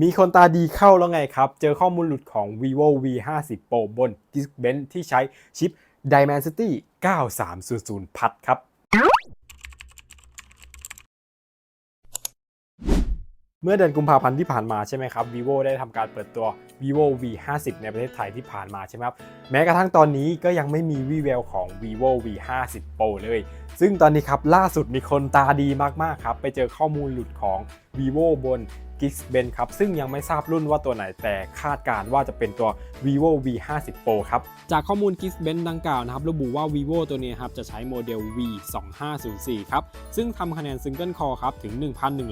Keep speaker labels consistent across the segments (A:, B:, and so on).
A: มีคนตาดีเข้าแล้วไงครับ เจอข้อมูลหลุดของ vivo v 5 0 pro บน Geekbench ที่ใช้ชิป Dimensity 9300 พัดครับ เมื่อเดือนกุมภาพันธ์ที่ผ่านมาใช่ไหมครับ vivo ได้ทำการเปิดตัว vivo v 5 0ในประเทศไทยที่ผ่านมาใช่ไหมครับ แม้กระทั่งตอนนี้ก็ยังไม่มีวีแววของ vivo v 5 0 pro เลย ซึ่งตอนนี้ครับล่าสุดมีคนตาดีมากๆครับ ไปเจอข้อมูลหลุดของ vivo บน Geekbench ครับ ซึ่งยังไม่ทราบรุ่นว่าตัวไหนแต่คาดการณ์ว่าจะเป็นตัว vivo v 5 0 pro ครับ จากข้อมูล Geekbench ดังกล่าวนะครับ ระบุว่า vivo ตัวนี้ครับจะใช้โมเดล v 2 5 0 4ครับ ซึ่งทำคะแนนซิงเกิลคอร์ครับถึง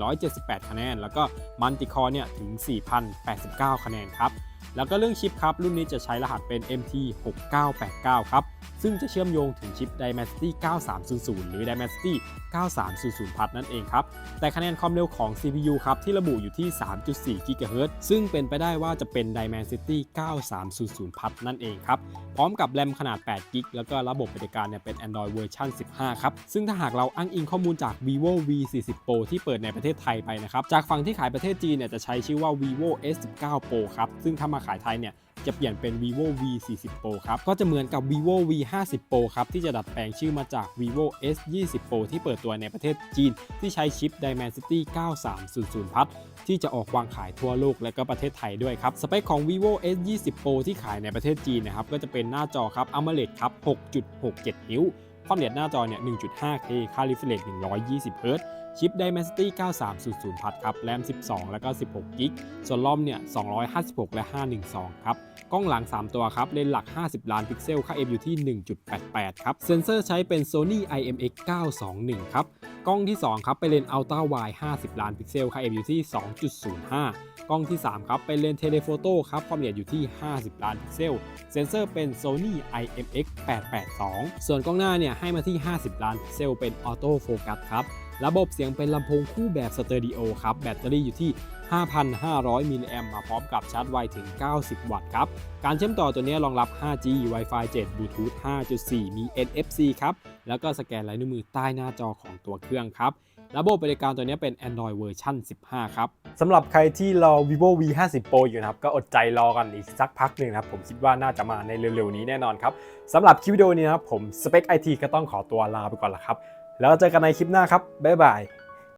A: 1,178 คะแนน แล้วก็มัลติคอร์เนี่ยถึง 4,089 คะแนนครับ แล้วก็เรื่องชิปครับ รุ่นนี้จะใช้รหัสเป็น MT 6989 ครับ ซึ่งจะเชื่อมโยงถึงชิป Dimensity 9300 หรือ Dimensity 9300พัดนั่นเองครับ แต่คะแนนความเร็วของ CPU ครับ ที่ระบุอยู่ที่ 3.4 GHz ซึ่งเป็นไปได้ว่าจะเป็น Dimensity 9300พัดนั่นเองครับ พร้อมกับแรมขนาด 8 g b แล้วก็ระบบปฏิการเนี่ยเป็น Android เวอร์ชัน15 ครับ ซึ่งถ้าหากเราอ้างอิงข้อมูลจาก vivo v 4 0 pro ที่เปิดในประเทศไทยไปนะครับ จากฝั่งที่ขายประเทศจีนเนี่ยจะใช้ชื่อว่า vivo s 1 9 pro ครับ ซึ่งถ้ามาขายไทยเนี่ยจะเปลี่ยนเป็น vivo v 4 0 pro ครับ ก็จะเหมือนกับ vivo v 5 0 pro ครับ ที่จะดัดแปลงชื่อมาจาก vivo s 2 0 pro ที่เปิดตัวในประเทศจีน ที่ใช้ชิป dimensity 9300 พัดที่จะออกวางขายทั่วโลกและก็ประเทศไทยด้วยครับ สเปคของ vivo s 2 0 pro ที่ขายในประเทศจีนนะครับ ก็จะเป็นหน้าจอครับ AMOLED ครับ 6.67 นิ้ว ความละเอียดหน้าจอเนี่ย 1.5K ค่า refresh 120 Hz ชิป Dimensity 9300 พัดครับ แรม 12 แล้วก็ 16 กิก ส่วนรอมเนี่ย 256 และ 512 ครับ กล้องหลัง 3 ตัวครับ เลนส์หลัก 50 ล้านพิกเซล ค่า f อยู่ที่ 1.88 ครับ เซ็นเซอร์ใช้เป็น Sony IMX 921 ครับ กล้องที่ 2 ครับ เป็นเลนส์ Ultra Wide 50 ล้านพิกเซล ค่า f อยู่ที่ 2.05 กล้องที่ 3 ครับ เป็นเลนส์เทเลโฟโต้ครับ ความละเอียดอยู่ที่ 50 ล้านพิกเซล เซ็นเซอร์เป็น Sony IMX 882 ส่วนกล้องหน้าเนี่ยให้มาที่ 50 ล้านพิกเซล เป็นออโต้โฟกัสครับ ระบบเสียงเป็นลำโพงคู่แบบสเตอริโอครับ แบตเตอรี่อยู่ที่ 5,500 มิลลิแอมมาพร้อมกับชาร์จไวถึง 90 วัตต์ครับ การเชื่อมต่อตัวนี้รองรับ 5G Wi-Fi 7 Bluetooth 5.4 มี NFC ครับ แล้วก็สแกนลายนิ้วมือใต้หน้าจอของตัวเครื่องครับระบบบริการตัวนี้เป็น Android เวอร์ชัน15 ครับ สำหรับใครที่รอ vivo v 5 0 pro อยู่นะครับ ก็อดใจรอกันอีกสักพักหนึ่งนะครับ ผมคิดว่าน่าจะมาในเร็วๆนี้แน่นอนครับ สำหรับคลิปวิดีโอนี้นะครับ ผมสเปคไอทีก็ต้องขอตัวลาไปก่อนละครับ แล้วเจอกันในคลิปหน้าครับบ๊ายบาย